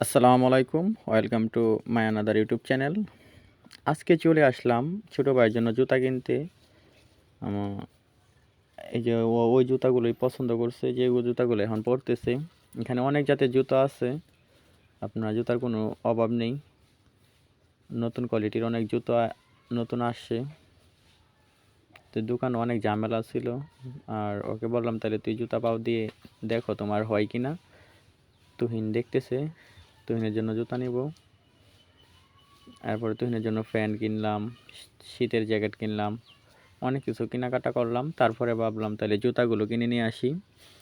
আসসালামু আলাইকুম, welcome to my another YouTube channel. আজকে চলে আসলাম ছোটো ভাইয়ের জন্য জুতা কিনতে। আমা- এই যে ওই জুতাগুলোই পছন্দ করছে, যে ওই জুতাগুলো এখন পরতেছে। এখানে অনেক জাতের জুতা আছে, আপনার জুতার কোনো অভাব নেই। নতুন কোয়ালিটির অনেক জুতা নতুন আসছে। তো দোকান অনেক ঝামেলা ছিল, আর ওকে বললাম, তাহলে তুই জুতা পাও দিয়ে দেখো তোমার হয় কি না তুহিন দেখতেছে। তুহিনের জন্য জুতা নিব। তারপরে তুহিনের জন্য ফ্যান কিনলাম, শীতের জ্যাকেট কিনলাম, অনেক কিছু কেনাকাটা করলাম। তারপরে ভাবলাম তাহলে জুতাগুলো কিনে নিয়ে আসি।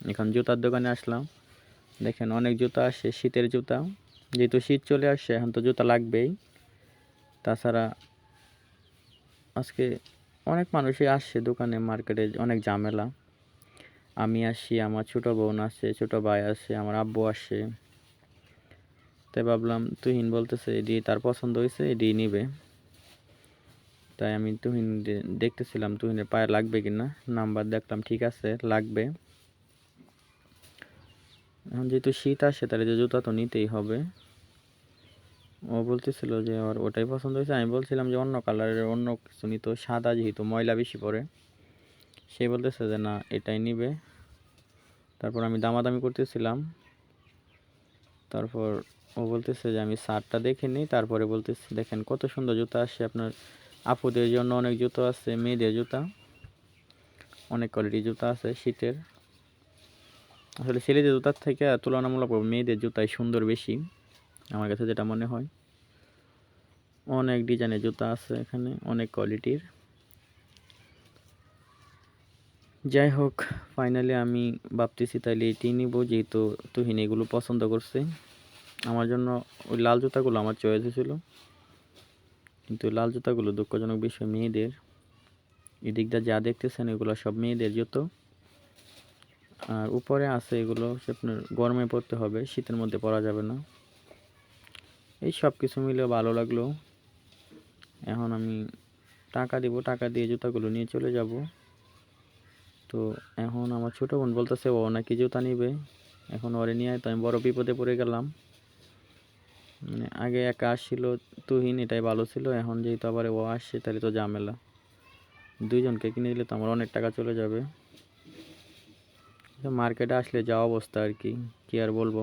এখন জুতার দোকানে আসলাম। দেখেন অনেক জুতা আসে, শীতের জুতা। যেহেতু শীত চলে আসছে এখন তো জুতা লাগবেই। তাছাড়া আজকে অনেক মানুষই আসছে দোকানে, মার্কেটে অনেক ঝামেলা। আমি আসছি আমার ছোটো বোন আসছে ছোটো ভাই আসছে আমার আব্বু আসছে তাই ভাবলাম তুহিন বলতেছে, এডি তার পছন্দ হয়েছে এডি নিবে। তাই আমি তুহিন দেখতেছিলাম তুহিনের পায়ে লাগবে কিনা। নাম্বার দেখলাম, ঠিক আছে, লাগবে। এখন যেহেতু শীত আসে, তাহলে যে জুতা তো নিতেই হবে। ও বলতেছিল যে আমার ওটাই পছন্দ হয়েছে আমি বলছিলাম যে, অন্য কালারের অন্য কিছু নিত সাদা যেহেতু ময়লা বেশি পরে সে বলতেছে যে, না, এটাই নিবে। তারপর আমি দামাদামি করতেছিলাম। তারপর ও বলতেছে যে, আমি শার্টটা দেখে নিই। তারপরে বলতেছে, দেখেন কত সুন্দর জুতা আসছে আপনার। আপুদের জন্য অনেক জুতো আছে, মেয়েদের জুতা। অনেক কোয়ালিটির জুতা আছে শীতের। আসলে ছেলেদের জুতার থেকে তুলনামূলক মেয়েদের জুতাই সুন্দর বেশি, আমার কাছে যেটা মনে হয়। অনেক ডিজাইনের জুতা আছে এখানে, অনেক কোয়ালিটির যাই হোক ফাইনালি আমি ভাবতেছি তাইলে এটি নিব, যেহেতু তুহিন এগুলো পছন্দ করছে। আমার জন্য ওই লাল জুতাগুলো আমার চয়েস ছিল। কিন্তু লাল জুতাগুলো দুঃখজনক বিষয়, মেয়েদের। এদিকটা যা দেখতেছেন, এগুলো সব মেয়েদের জুতো। আর উপরে আছে এগুলো হচ্ছে আপনার গরমে পরতে হবে, শীতের মধ্যে পরা যাবে না। এই সব কিছু মিলে ভালো লাগল। এখন আমি টাকা দিব, টাকা দিয়ে জুতাগুলো নিয়ে চলে যাব। তো এখন আমার ছোটো বোন বলতেছে, ও নাকি জুতা নিবে? এখন ওরে নিয়ে তো আমি বড় বিপদে পড়ে গেলাম। মানে আগে একা আসছিল তুহিন এটাই ভালো ছিল, এখন যেহেতু আবার ও আসছে, তাহলে তো ঝামেলা। দুইজনকে কিনে দিলে তো আমার অনেক টাকা চলে যাবে। মার্কেটে আসলে যা অবস্থা আর কি কি আর বলব?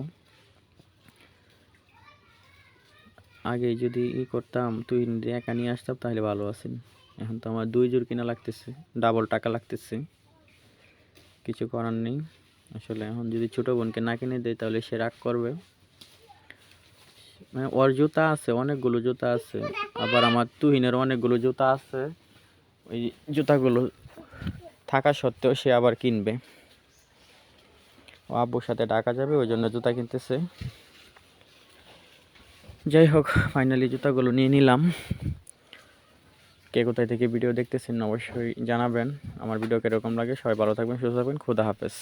আগে যদি ই করতাম তুই একা নিয়ে আসতাম, তাহলে ভালো আছেন। এখন তো আমার দুই জোর কিনা লাগতেছে ডাবল টাকা লাগতেছে। কিছু করার নেই। আসলে এখন যদি ছোটো বোনকে না কিনে দেয়, তাহলে সে রাগ করবে। মানে ওর জুতা আছে, অনেকগুলো জুতা আছে। আবার আমার তুহিনের অনেকগুলো জুতা আছে। ওই জুতাগুলো থাকা সত্ত্বেও সে আবার কিনবে। ও আব্বুর সাথে ডাকা যাবে, ওই জন্য জুতা কিনতেছে। যাই হোক ফাইনালি জুতাগুলো নিয়ে নিলাম। কে কোথায় থেকে ভিডিও দেখতেছেন অবশ্যই জানাবেন। আমার ভিডিও কীরকম লাগে, সবাই ভালো থাকবেন, সুস্থ থাকবেন, খুদা হাফেজ।